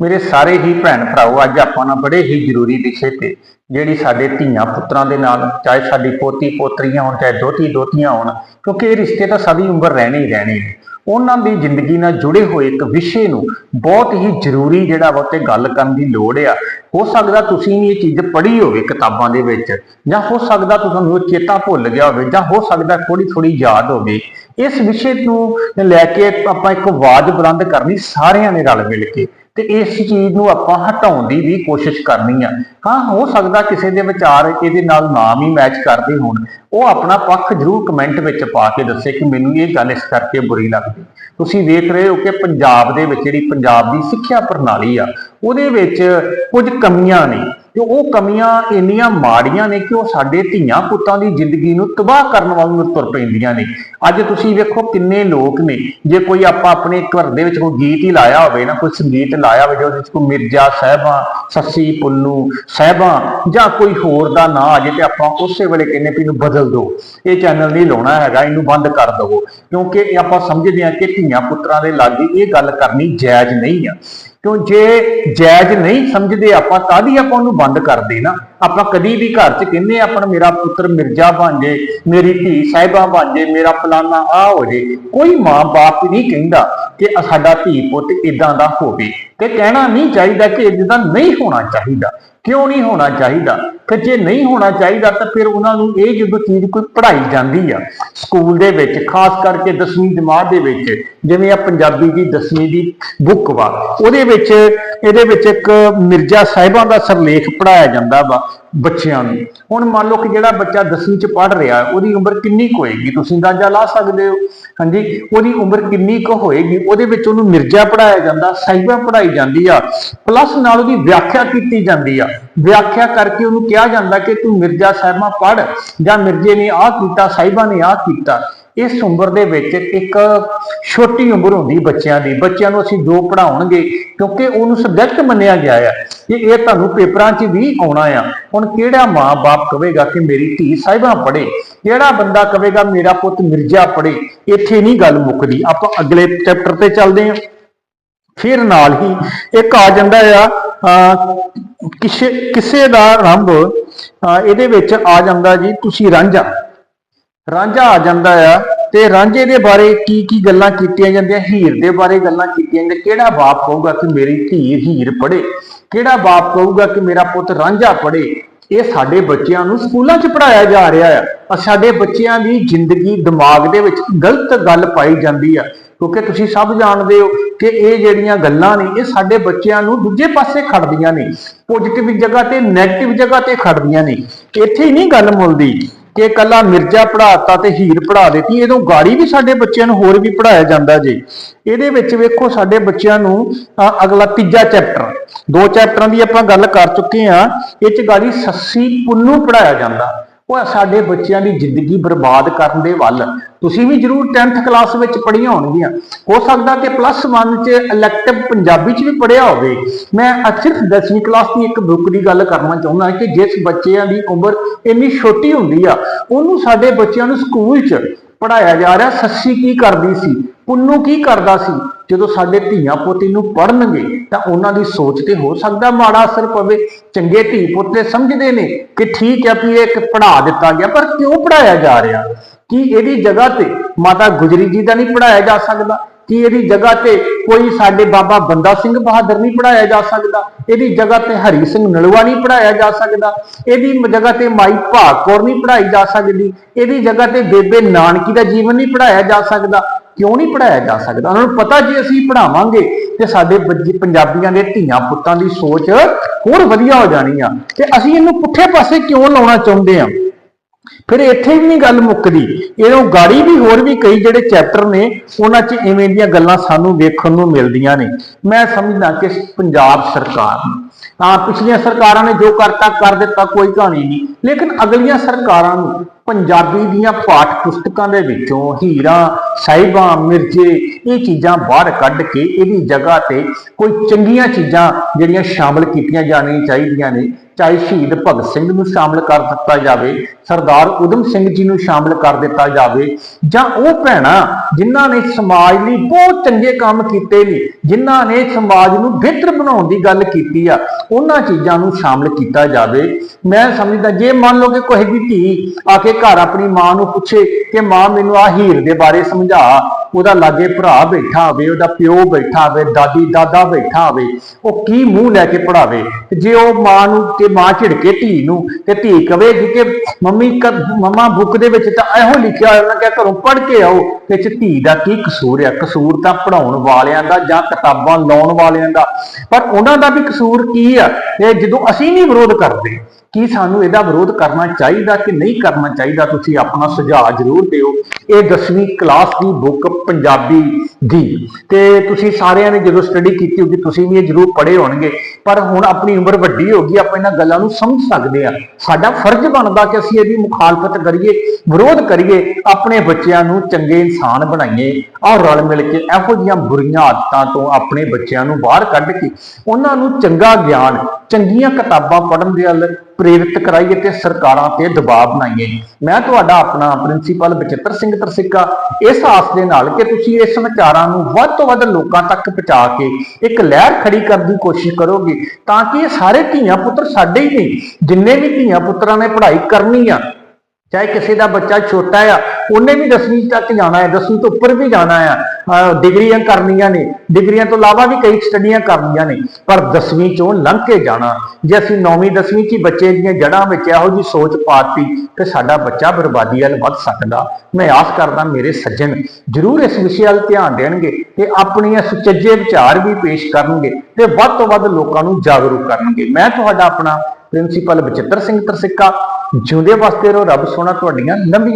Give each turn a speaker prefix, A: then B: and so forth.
A: ਮੇਰੇ ਸਾਰੇ ਹੀ ਭੈਣ ਭਰਾਓ, ਅੱਜ ਆਪਾਂ ਨਾਲ ਬੜੇ ਹੀ ਜ਼ਰੂਰੀ ਵਿਸ਼ੇ ਤੇ ਜਿਹੜੀ ਸਾਡੇ ਧੀਆਂ ਪੁੱਤਰਾਂ ਦੇ ਨਾਲ, ਚਾਹੇ ਸਾਡੀ ਪੋਤੀ ਪੋਤਰੀਆਂ ਹੋਣ, ਚਾਹੇ ਦੋਤੀ ਦੋਤੀਆਂ ਹੋਣ, ਕਿਉਂਕਿ ਇਹ ਰਿਸ਼ਤੇ ਤਾਂ ਸਾਡੀ ਉਮਰ ਰਹਿਣੇ ਹੀ ਰਹਿਣੇ ਨੇ। ਉਹਨਾਂ ਦੀ ਜ਼ਿੰਦਗੀ ਨਾਲ ਜੁੜੇ ਹੋਏ ਇੱਕ ਵਿਸ਼ੇ ਨੂੰ ਬਹੁਤ ਹੀ ਜ਼ਰੂਰੀ ਜਿਹੜਾ ਵਾ ਤੇ ਗੱਲ ਕਰਨ ਦੀ ਲੋੜ ਆ। ਹੋ ਸਕਦਾ ਤੁਸੀਂ ਵੀ ਇਹ ਚੀਜ਼ ਪੜ੍ਹੀ ਹੋਵੇ ਕਿਤਾਬਾਂ ਦੇ ਵਿੱਚ, ਜਾਂ ਹੋ ਸਕਦਾ ਤੁਹਾਨੂੰ ਉਹ ਚੇਤਾ ਭੁੱਲ ਗਿਆ ਹੋਵੇ, ਜਾਂ ਹੋ ਸਕਦਾ ਥੋੜੀ ਥੋੜੀ ਯਾਦ ਹੋਵੇ। ਇਸ ਵਿਸ਼ੇ ਨੂੰ ਲੈ ਕੇ ਆਪਾਂ ਇੱਕ ਆਵਾਜ਼ ਬੁਲੰਦ ਕਰਨੀ ਸਾਰਿਆਂ ਨੇ ਰਲ ਮਿਲ ਕੇ। ਤੇ ਇਸ ਚੀਜ਼ ਨੂੰ ਆਪਾਂ ਹਟਾਉਣ ਦੀ ਵੀ ਕੋਸ਼ਿਸ਼ ਕਰਨੀ ਆ। ਹਾਂ, ਹੋ ਸਕਦਾ ਕਿਸੇ ਦੇ ਵਿਚਾਰ ਇਹਦੇ ਨਾਲ ਨਾਮ ਹੀ ਮੈਚ ਕਰਦੇ ਹੋਣ। ਉਹ ਆਪਣਾ ਪੱਖ ਜ਼ਰੂਰ ਕਮੈਂਟ ਵਿੱਚ ਪਾ ਕੇ ਦੱਸੇ ਕਿ ਮੈਨੂੰ ਇਹ ਗੱਲ ਇਸ ਕਰਕੇ ਬੁਰੀ ਲੱਗਦੀ। ਤੁਸੀਂ ਵੇਖ ਰਹੇ ਹੋ ਕਿ ਪੰਜਾਬ ਦੇ ਵਿੱਚ ਜਿਹੜੀ ਪੰਜਾਬ ਦੀ ਸਿੱਖਿਆ ਪ੍ਰਣਾਲੀ ਆ, ਉਹਦੇ ਵਿੱਚ ਕੁਝ ਕਮੀਆਂ ਨੇ। ਤੇ ਉਹ ਕਮੀਆਂ ਇੰਨੀਆਂ ਮਾੜੀਆਂ ਨੇ ਕਿ ਉਹ ਸਾਡੇ ਧੀਆਂ ਪੁੱਤਾਂ ਦੀ ਜ਼ਿੰਦਗੀ ਨੂੰ ਤਬਾਹ ਕਰਨ ਵੱਲ ਨੂੰ ਤੁਰ ਪੈਂਦੀਆਂ ਨੇ। ਅੱਜ ਤੁਸੀਂ ਵੇਖੋ ਕਿੰਨੇ ਲੋਕ ਨੇ, ਜੇ ਕੋਈ ਆਪਾਂ ਆਪਣੇ ਘਰ ਦੇ ਵਿੱਚ ਕੋਈ ਗੀਤ ਹੀ ਲਾਇਆ ਹੋਵੇ ਨਾ, ਕੋਈ ਸੰਗੀਤ ਲਾਇਆ ਹੋਵੇ ਜਿਹਦੇ ਵਿੱਚ ਕੋਈ ਮਿਰਜ਼ਾ ਸਾਹਿਬਾਂ, ਸੱਸੀ ਪੁੰਨੂ ਸਾਹਿਬਾਂ, ਜਾਂ ਕੋਈ ਹੋਰ ਦਾ ਨਾਂ ਆ ਜੇ ਤੇ ਆਪਾਂ ਉਸੇ ਵੇਲੇ ਕਹਿੰਦੇ ਵੀ ਇਹਨੂੰ ਬਦਲ ਦਿਓ। ਇਹ ਚੈਨਲ ਨਹੀਂ ਲਾਉਣਾ ਹੈਗਾ, ਇਹਨੂੰ ਬੰਦ ਕਰ ਦਿਓ ਕਿਉਂਕਿ ਆਪਾਂ ਸਮਝਦੇ ਹਾਂ ਕਿ ਧੀਆਂ ਪੁੱਤਰਾਂ ਦੇ ਲਾਗੇ ਇਹ ਗੱਲ ਕਰਨੀ ਜਾਇਜ਼ ਨਹੀਂ ਆ। ਕਿਉਂ ਜੇ ਜਾਇਜ਼ ਨਹੀਂ ਸਮਝਦੇ ਆਪਾਂ ਤਾਂ ਵੀ ਆਪਾਂ ਉਹਨੂੰ ਬੰਦ ਕਰਦੇ ਨਾ? ਆਪਾਂ ਕਦੀ ਵੀ ਘਰ 'ਚ ਕਹਿੰਦੇ ਹਾਂ, ਆਪਣਾ ਮੇਰਾ ਪੁੱਤਰ ਮਿਰਜ਼ਾ ਬਣ ਜੇ ਮੇਰੀ ਧੀ ਸਾਹਿਬਾ ਬਣ ਜੇ ਮੇਰਾ ਫਲਾਨਾ ਆ ਹੋ ਜੇ। ਕੋਈ ਮਾਂ-ਬਾਪ ਨਹੀਂ ਕਹਿੰਦਾ ਕਿ ਸਾਡਾ ਧੀ ਪੁੱਤ ਇਦਾਂ ਦਾ ਹੋਵੇ। ਤੇ ਕਹਿਣਾ ਨਹੀਂ ਚਾਹੀਦਾ ਕਿ ਇਦਾਂ ਨਹੀਂ ਹੋਣਾ ਚਾਹੀਦਾ। ਕਿਉਂ ਨਹੀਂ ਹੋਣਾ ਚਾਹੀਦਾ? ਫਿਰ ਜੇ ਨਹੀਂ ਹੋਣਾ ਚਾਹੀਦਾ, ਤਾਂ ਫਿਰ ਉਹਨਾਂ ਨੂੰ ਇਹ ਜਦੋਂ ਚੀਜ਼ ਕੋਈ ਪੜ੍ਹਾਈ ਜਾਂਦੀ ਆ। ਸਕੂਲ ਦੇ ਵਿੱਚ, ਖਾਸ ਕਰਕੇ 10ਵੀਂ ਜਮਾਤ ਦੇ ਵਿੱਚ, ਜਿਵੇਂ ਆ ਪੰਜਾਬੀ ਦੀ 10ਵੀਂ ਦੀ ਬੁੱਕ ਵਾ, ਉਹਦੇ ਵਿੱਚ, ਇਹਦੇ ਵਿੱਚ ਇੱਕ ਮਿਰਜ਼ਾ ਸਾਹਿਬਾਂ ਦਾ ਸਰਲੇਖ ਪੜਾਇਆ ਜਾਂਦਾ ਵਾ। ਬੱਚਿਆਂ ਨੂੰ। ਹੁਣ ਮੰਨ ਲਓ ਕਿ ਜਿਹੜਾ ਬੱਚਾ 10ਵੀਂ ਚ ਪੜ੍ਹ ਰਿਹਾ, ਉਹਦੀ ਉਮਰ ਕਿੰਨੀ ਕੁ ਹੋਏਗੀ? ਤੁਸੀਂ ਅੰਦਾਜ਼ਾ ਲਾ ਸਕਦੇ ਹੋ। ਹਾਂਜੀ, ਉਹਦੀ ਉਮਰ ਕਿੰਨੀ ਕੁ ਹੋਏਗੀ? ਉਹਦੇ ਵਿੱਚ ਉਹਨੂੰ ਮਿਰਜ਼ਾ ਪੜਾਇਆ ਜਾਂਦਾ, ਸਾਹਿਬਾਂ ਪੜਾਈ ਜਾਂਦੀ ਆ ਪਲੱਸ ਨਾਲ ਉਹਦੀ ਵਿਆਖਿਆ ਕੀਤੀ ਜਾਂਦੀ ਆ। ਵਿਆਖਿਆ ਕਰਕੇ ਉਹਨੂੰ ਕਿਹਾ ਜਾਂਦਾ ਕਿ ਤੂੰ ਮਿਰਜ਼ਾ ਸਾਹਿਬਾਂ ਪੜ੍ਹ, ਜਾਂ ਮਿਰਜ਼ੇ ਨੇ ਆਹ ਕੀਤਾ, ਸਾਹਿਬਾਂ ਨੇ ਆਹ ਕੀਤਾ। ਇਸ ਉਮਰ ਦੇ ਵਿੱਚ ਇੱਕ ਛੋਟੀ ਉਮਰ ਹੁੰਦੀ ਬੱਚਿਆਂ ਦੀ। ਬੱਚਿਆਂ ਨੂੰ ਅਸੀਂ ਜੋ ਪੜਾਉਣਗੇ ਕਿਉਂਕਿ ਉਹਨੂੰ ਸਬਜੈਕਟ ਮੰਨਿਆ ਗਿਆ ਆ ਕਿ ਇਹ ਤੁਹਾਨੂੰ ਪੇਪਰਾਂ 'ਚ ਵੀ ਆਉਣਾ ਆ। ਹੁਣ ਕਿਹੜਾ ਮਾਂ-ਬਾਪ ਕਹੇਗਾ ਕਿ ਮੇਰੀ ਧੀ ਸਾਹਿਬਾਂ ਪੜ੍ਹੇ? ਕਿਹੜਾ ਬੰਦਾ ਕਹੇਗਾ ਮੇਰਾ ਪੁੱਤ ਮਿਰਜ਼ਾ ਪੜ੍ਹੇ? ਇੱਥੇ ਨਹੀਂ ਗੱਲ ਮੁੱਕਦੀ। ਆਪਾਂ ਅਗਲੇ ਚੈਪਟਰ ਤੇ ਚੱਲਦੇ ਹਾਂ। ਫਿਰ ਨਾਲ ਹੀ ਇੱਕ ਆ ਜਾਂਦਾ ਆ ਕਿਸੇ ਕਿਸੇ ਦਾ ਆਰੰਭ ਇਹਦੇ ਵਿੱਚ ਆ ਜਾਂਦਾ ਜੀ, ਤੁਸੀਂ ਰਾਂਝਾ ਰਾਂਝਾ ਆ ਜਾਂਦਾ ਆ ਤੇ ਰਾਂਝੇ ਦੇ ਬਾਰੇ ਕੀ ਕੀ ਗੱਲਾਂ ਕੀਤੀਆਂ ਜਾਂਦੀਆਂ, ਹੀਰ ਦੇ ਬਾਰੇ ਗੱਲਾਂ ਕੀਤੀਆਂ ਜਾਂਦੀਆਂ, ਕਿਹੜਾ ਬਾਪ ਕਹੂਗਾ ਕਿ ਮੇਰੀ ਧੀ ਹੀਰ ਪੜੇ ਕਿਹੜਾ ਬਾਪ ਕਹੂਗਾ ਕਿ ਮੇਰਾ ਪੁੱਤ ਰਾਂਝਾ ਪੜੇ ਇਹ ਸਾਡੇ ਬੱਚਿਆਂ ਨੂੰ ਸਕੂਲਾਂ 'ਚ ਪੜਾਇਆ ਜਾ ਰਿਹਾ ਆ। ਔਰ ਸਾਡੇ ਬੱਚਿਆਂ ਦੀ ਜ਼ਿੰਦਗੀ ਦਿਮਾਗ ਦੇ ਵਿੱਚ ਗਲਤ ਗੱਲ ਪਾਈ ਜਾਂਦੀ ਆ। ਕਿਉਂਕਿ ਤੁਸੀਂ ਸਭ ਜਾਣਦੇ ਹੋ ਕਿ ਇਹ ਜਿਹੜੀਆਂ ਗੱਲਾਂ ਨੇ, ਇਹ ਸਾਡੇ ਬੱਚਿਆਂ ਨੂੰ ਦੂਜੇ ਪਾਸੇ ਖੜਦੀਆਂ ਨੇ। ਪੋਜ਼ਿਟਿਵ ਜਗ੍ਹਾ ਤੇ ਨੈਗੇਟਿਵ ਜਗ੍ਹਾ ਤੇ ਖੜਦੀਆਂ ਨੇ। ਇੱਥੇ ਹੀ ਨਹੀਂ ਗੱਲ ਮੁੱਲਦੀ। ਕਿ ਕੱਲਾ ਮਿਰਜ਼ਾ ਪੜਾਤਾ ਤੇ ਹੀਰ ਪੜਾ ਦਿੱਤੀ ਇਹਦੋਂ ਗਾੜੀ ਵੀ ਸਾਡੇ ਬੱਚਿਆਂ ਨੂੰ ਹੋਰ ਵੀ ਪੜਾਇਆ ਜਾਂਦਾ ਜੀ। ਇਹਦੇ ਵਿੱਚ ਵੇਖੋ ਸਾਡੇ ਬੱਚਿਆਂ ਨੂੰ ਅ, ਅਗਲਾ ਤੀਜਾ ਚੈਪਟਰ ਦੋ ਚੈਪਟਰਾਂ ਦੀ ਆਪਾਂ ਗੱਲ ਕਰ ਚੁੱਕੇ ਆ ਇਹ ਚ ਗਾੜੀ ਸੱਸੀ ਪੁੰਨੂ ਪੜਾਇਆ ਜਾਂਦਾ। ਉਹ ਸਾਡੇ ਬੱਚਿਆਂ ਦੀ ਜ਼ਿੰਦਗੀ ਬਰਬਾਦ ਕਰਨ ਦੇ ਵੱਲ। ਤੁਸੀਂ ਵੀ ਜਰੂਰ 10th ਕਲਾਸ ਵਿੱਚ ਪੜ੍ਹੀਆਂ ਹੋਣਗੀਆਂ। ਹੋ ਸਕਦਾ ਕਿ ਪਲੱਸ 1 ਚ ਇਲੈਕਟਿਵ ਪੰਜਾਬੀ ਚ ਵੀ ਪੜ੍ਹਿਆ ਹੋਵੇ। ਮੈਂ ਸਿਰਫ 10ਵੀਂ ਕਲਾਸ ਦੀ ਇੱਕ ਬੁੱਕ ਦੀ ਗੱਲ ਕਰਨਾ ਚਾਹੁੰਦਾ ਕਿ ਜਿਸ ਬੱਚਿਆਂ ਦੀ ਉਮਰ ਇੰਨੀ ਛੋਟੀ ਹੁੰਦੀ ਆ, ਉਹਨੂੰ ਸਾਡੇ ਬੱਚਿਆਂ ਨੂੰ ਸਕੂਲ 'ਚ ਪੜਾਇਆ ਜਾ ਰਿਹਾ, ਸੱਸੀ ਕੀ ਕਰਦੀ ਸੀ, ਪੁੰਨੂ ਕੀ ਕਰਦਾ ਸੀ? ਜਦੋਂ ਸਾਡੇ ਧੀਆਂ ਪੋਤੀ ਨੂੰ ਪੜਨਗੇ ਤਾਂ ਉਹਨਾਂ ਦੀ ਸੋਚ ਤੇ ਹੋ ਸਕਦਾ ਮਾੜਾ ਅਸਰ ਪਵੇ। ਚੰਗੇ ਧੀ ਪੁੱਤ ਸਮਝਦੇ ਨੇ ਕਿ ਠੀਕ ਹੈ ਵੀ ਇਹ ਇੱਕ ਪੜਾ ਦਿੱਤਾ ਗਿਆ, ਪਰ ਕਿਉਂ ਪੜਾਇਆ ਜਾ ਰਿਹਾ? ਕੀ ਇਹਦੀ ਜਗ੍ਹਾ ਤੇ ਮਾਤਾ ਗੁਜਰੀ ਜੀ ਦਾ ਨਹੀਂ ਪੜਾਇਆ ਜਾ ਸਕਦਾ? ਕਿ ਇਹਦੀ ਜਗ੍ਹਾ ਤੇ ਕੋਈ ਸਾਡੇ ਬਾਬਾ ਬੰਦਾ ਸਿੰਘ ਬਹਾਦਰ ਨਹੀਂ ਪੜਾਇਆ ਜਾ ਸਕਦਾ? ਇਹਦੀ ਜਗ੍ਹਾ ਤੇ ਹਰੀ ਸਿੰਘ ਨਲਵਾ ਨਹੀਂ ਪੜਾਇਆ ਜਾ ਸਕਦਾ? ਇਹਦੀ ਜਗ੍ਹਾ ਤੇ ਮਾਈ ਭਾਗ ਕੌਰ ਨਹੀਂ ਪੜਾਈ ਜਾ ਸਕਦੀ? ਇਹਦੀ ਜਗ੍ਹਾ ਤੇ ਬੇਬੇ ਨਾਨਕੀ ਦਾ ਜੀਵਨ ਨਹੀਂ ਪੜਾਇਆ ਜਾ ਸਕਦਾ? ਕਿਉਂ ਨਹੀਂ ਪੜਾਇਆ ਜਾ ਸਕਦਾ? ਉਹਨਾਂ ਨੂੰ ਪਤਾ ਜੇ ਅਸੀਂ ਪੜਾਵਾਂਗੇ ਤੇ ਸਾਡੇ ਬੱਚੇ- ਪੰਜਾਬੀਆਂ ਦੇ ਧੀਆਂ ਪੁੱਤਾਂ ਦੀ ਸੋਚ ਹੋਰ ਵਧੀਆ ਹੋ ਜਾਣੀ ਆ। ਤੇ ਅਸੀਂ ਇਹਨੂੰ ਪੁੱਠੇ ਪਾਸੇ ਕਿਉਂ ਲਾਉਣਾ ਚਾਹੁੰਦੇ ਆ? ਫਿਰ ਇੱਥੇ ਵੀ ਨਹੀਂ ਗੱਲ ਮੁੱਕਦੀ। ਇਹਨੂੰ ਗਾੜੀ ਵੀ ਹੋਰ ਵੀ ਕਈ ਜਿਹੜੇ ਚੈਪਟਰ ਨੇ, ਉਹਨਾਂ 'ਚ ਇਵੇਂ ਦੀਆਂ ਗੱਲਾਂ ਸਾਨੂੰ ਵੇਖਣ ਨੂੰ ਮਿਲਦੀਆਂ ਨੇ। ਮੈਂ ਸਮਝਦਾ ਕਿ ਪੰਜਾਬ ਸਰਕਾਰ ਨੂੰ। ਪਿਛਲੀਆਂ ਸਰਕਾਰਾਂ ਨੇ ਜੋ ਕਰਤਾ, ਕਰ ਦਿੱਤਾ, ਕੋਈ ਕਹਾਣੀ ਨਹੀਂ। ਲੇਕਿਨ ਅਗਲੀਆਂ ਸਰਕਾਰਾਂ ਨੂੰ ਪੰਜਾਬੀ ਦੀਆਂ ਪਾਠ ਪੁਸਤਕਾਂ ਦੇ ਵਿੱਚੋਂ ਹੀਰਾ ਸਾਹਿਬਾਂ ਮਿਰਜ਼ੇ, ਇਹ ਚੀਜ਼ਾਂ ਬਾਹਰ ਕੱਢ ਕੇ ਇਹਦੀ ਜਗ੍ਹਾ ਤੇ ਕੋਈ ਚੰਗੀਆਂ ਚੀਜ਼ਾਂ ਜਿਹੜੀਆਂ ਸ਼ਾਮਲ ਕੀਤੀਆਂ ਜਾਣੀਆਂ ਚਾਹੀਦੀਆਂ ਨੇ ਚਾਹੇ ਸ਼ਹੀਦ ਭਗਤ ਸਿੰਘ ਨੂੰ ਸ਼ਾਮਲ ਕਰ ਦਿੱਤਾ ਜਾਵੇ, ਸਰਦਾਰ ਉਦਮ ਸਿੰਘ ਜੀ ਨੂੰ ਸ਼ਾਮਲ ਕਰ ਦਿੱਤਾ ਜਾਵੇ, ਜਾਂ ਉਹ ਭੈਣਾਂ ਜਿਨ੍ਹਾਂ ਨੇ ਸਮਾਜ ਲਈ ਬਹੁਤ ਚੰਗੇ ਕੰਮ ਕੀਤੇ ਨੇ, ਜਿਨ੍ਹਾਂ ਨੇ ਸਮਾਜ ਨੂੰ ਬਿਹਤਰ ਬਣਾਉਣ ਦੀ ਗੱਲ ਕੀਤੀ ਆ, ਉਹਨਾਂ ਚੀਜ਼ਾਂ ਨੂੰ ਸ਼ਾਮਲ ਕੀਤਾ ਜਾਵੇ। ਮੈਂ ਸਮਝਦਾ, ਜੇ ਮੰਨ ਲਓ ਕਿ ਕੋਈ ਵੀ ਧੀ ਆ ਕੇ ਘਰ ਆਪਣੀ ਮਾਂ ਨੂੰ ਪੁੱਛੇ ਕਿ, ਮਾਂ, ਮੈਨੂੰ ਆ ਹੀਰ ਦੇ ਬਾਰੇ ਸਮਝਾ ਉਹਦਾ ਲਾਗੇ ਭਰਾ ਬੈਠਾ ਹੋਵੇ, ਉਹਦਾ ਪਿਓ ਬੈਠਾ ਹੋਵੇ, ਦਾਦੀ, ਦਾਦਾ ਬੈਠਾ ਹੋਵੇ, ਉਹ ਕੀ ਮੂੰਹ ਲੈ ਕੇ ਪੜਾਵੇ ਜੇ ਉਹ ਮਾਂ ਨੂੰ, ਤੇ ਮਾਂ ਝਿੜਕੇ ਧੀ ਨੂੰ, ਤੇ ਧੀ ਕਵੇਗੀ ਕਿ ਮੰਮੀ ਕ- ਮਮਾ ਬੁੱਕ ਦੇ ਵਿੱਚ ਤਾਂ ਇਹੋ ਲਿਖਿਆ ਹੋਇਆ ਉਹਨਾਂ ਕਿਹਾ ਘਰੋਂ ਪੜ੍ਹ ਕੇ ਆਓ। ਤੇ ਚ ਧੀ ਦਾ ਕੀ ਕਸੂਰ ਆ? ਕਸੂਰ ਤਾਂ ਪੜਾਉਣ ਵਾਲਿਆਂ ਦਾ ਜਾਂ ਕਿਤਾਬਾਂ ਲਾਉਣ ਵਾਲਿਆਂ ਦਾ। ਪਰ ਉਹਨਾਂ ਦਾ ਵੀ ਕਸੂਰ ਕੀ ਆ? ਇਹ ਜਦੋਂ ਅਸੀਂ ਨਹੀਂ ਵਿਰੋਧ ਕਰਦੇ, ਕੀ ਸਾਨੂੰ ਇਹਦਾ ਵਿਰੋਧ ਕਰਨਾ ਚਾਹੀਦਾ ਕਿ ਨਹੀਂ ਕਰਨਾ ਚਾਹੀਦਾ? ਤੁਸੀਂ ਆਪਣਾ ਸੁਝਾਅ ਜ਼ਰੂਰ ਦਿਓ। ਇਹ 10ਵੀਂ ਕਲਾਸ ਦੀ ਬੁੱਕ ਪੰਜਾਬੀ ਦੀ। ਤੇ ਤੁਸੀਂ ਸਾਰਿਆਂ ਨੇ ਜਦੋਂ ਸਟੱਡੀ ਕੀਤੀ ਹੋਗੀ ਤੁਸੀਂ ਵੀ ਇਹ ਜ਼ਰੂਰ ਪੜ੍ਹੇ ਹੋਣਗੇ। ਪਰ ਹੁਣ ਆਪਣੀ ਉਮਰ ਵੱਡੀ ਹੋ ਗਈ, ਆਪਾਂ ਇਹਨਾਂ ਗੱਲਾਂ ਨੂੰ ਸਮਝ ਸਕਦੇ ਆ ਸਾਡਾ ਫਰਜ਼ ਬਣਦਾ ਕਿ ਅਸੀਂ ਇਹਦੀ ਮੁਖਾਲਫਤ ਕਰੀਏ, ਵਿਰੋਧ ਕਰੀਏ, ਆਪਣੇ ਬੱਚਿਆਂ ਨੂੰ ਚੰਗੇ ਇਨਸਾਨ ਬਣਾਈਏ। ਔਰ ਰਲ ਮਿਲ ਕੇ ਇਹੋ ਜਿਹੀਆਂ ਬੁਰੀਆਂ ਆਦਤਾਂ ਤੋਂ ਆਪਣੇ ਬੱਚਿਆਂ ਨੂੰ ਬਾਹਰ ਕੱਢ ਕੇ, ਉਹਨਾਂ ਨੂੰ ਚੰਗਾ ਗਿਆਨ ਚੰਗੀਆਂ ਕਿਤਾਬਾਂ ਪੜ੍ਹਨ ਦੇ ਵੱਲ ਪ੍ਰੇਰਿਤ ਕਰਾਈਏ ਤੇ ਸਰਕਾਰਾਂ ਤੇ ਦਬਾਅ ਬਣਾਈਏ। ਮੈਂ ਤੁਹਾਡਾ ਆਪਣਾ ਪ੍ਰਿੰਸੀਪਲ ਬਚਿੱਤਰ ਸਿੰਘ ਤਰਸਿੱਕਾ। ਇਸ ਆਸ ਦੇ ਨਾਲ ਕਿ ਤੁਸੀਂ ਇਸ ਵਿਚਾਰਾਂ ਨੂੰ ਵੱਧ ਤੋਂ ਵੱਧ ਲੋਕਾਂ ਤੱਕ ਪਹੁੰਚਾ ਕੇ ਇੱਕ ਲਹਿਰ ਖੜੀ ਕਰਨ ਦੀ ਕੋਸ਼ਿਸ਼ ਕਰੋਗੇ, ਤਾਂ ਕਿ ਇਹ ਸਾਰੇ ਧੀਆਂ ਪੁੱਤਰ ਸਾਡੇ ਹੀ ਨਹੀਂ, ਜਿੰਨੇ ਵੀ ਧੀਆਂ ਪੁੱਤਰਾਂ ਨੇ ਪੜ੍ਹਾਈ ਕਰਨੀ ਆ, ਚਾਹੇ ਕਿਸੇ ਦਾ ਬੱਚਾ ਛੋਟਾ ਆ ਉਹਨੇ ਵੀ 10ਵੀਂ ਤੱਕ ਜਾਣਾ ਹੈ 10ਵੀਂ ਤੋਂ ਉੱਪਰ ਵੀ ਜਾਣਾ ਆ ਡਿਗਰੀਆਂ ਕਰਨੀਆਂ ਨੇ। ਡਿਗਰੀਆਂ ਤੋਂ ਇਲਾਵਾ ਵੀ ਕਈ ਸਟੱਡੀਆਂ ਕਰਨੀਆਂ ਨੇ। ਪਰ 10ਵੀਂ ਚੋਂ ਲੰਘ ਕੇ ਜਾਣਾ, ਜੇ ਅਸੀਂ 9ਵੀਂ 10ਵੀਂ ਚ ਹੀ ਬੱਚੇ ਦੀਆਂ ਜੜ੍ਹਾਂ ਵਿੱਚ ਇਹੋ ਜੀ ਸੋਚ ਪਾਤੀ, ਤੇ ਸਾਡਾ ਬੱਚਾ ਬਰਬਾਦੀ ਵੱਲ ਵੱਧ ਸਕਦਾ। ਮੈਂ ਆਸ ਕਰਦਾ ਮੇਰੇ ਸੱਜਣ ਜ਼ਰੂਰ ਇਸ ਵਿਸ਼ੇ ਵੱਲ ਧਿਆਨ ਦੇਣਗੇ ਤੇ ਆਪਣੀਆਂ ਸੁਚੱਜੇ ਵਿਚਾਰ ਵੀ ਪੇਸ਼ ਕਰਨਗੇ ਤੇ ਵੱਧ ਤੋਂ ਵੱਧ ਲੋਕਾਂ ਨੂੰ ਜਾਗਰੂਕ ਕਰਨਗੇ। ਮੈਂ ਤੁਹਾਡਾ ਆਪਣਾ ਪ੍ਰਿੰਸੀਪਲ ਬਚਿੱਤਰ ਸਿੰਘ ਤਰਸਿੱਕਾ, ਜਿਉਂਦੇ ਵਾਸਤੇ ਰਹੋ, ਰੱਬ ਸੋਹਣਾ, ਤੁਹਾਡੀਆਂ ਲੰਬੀਆਂ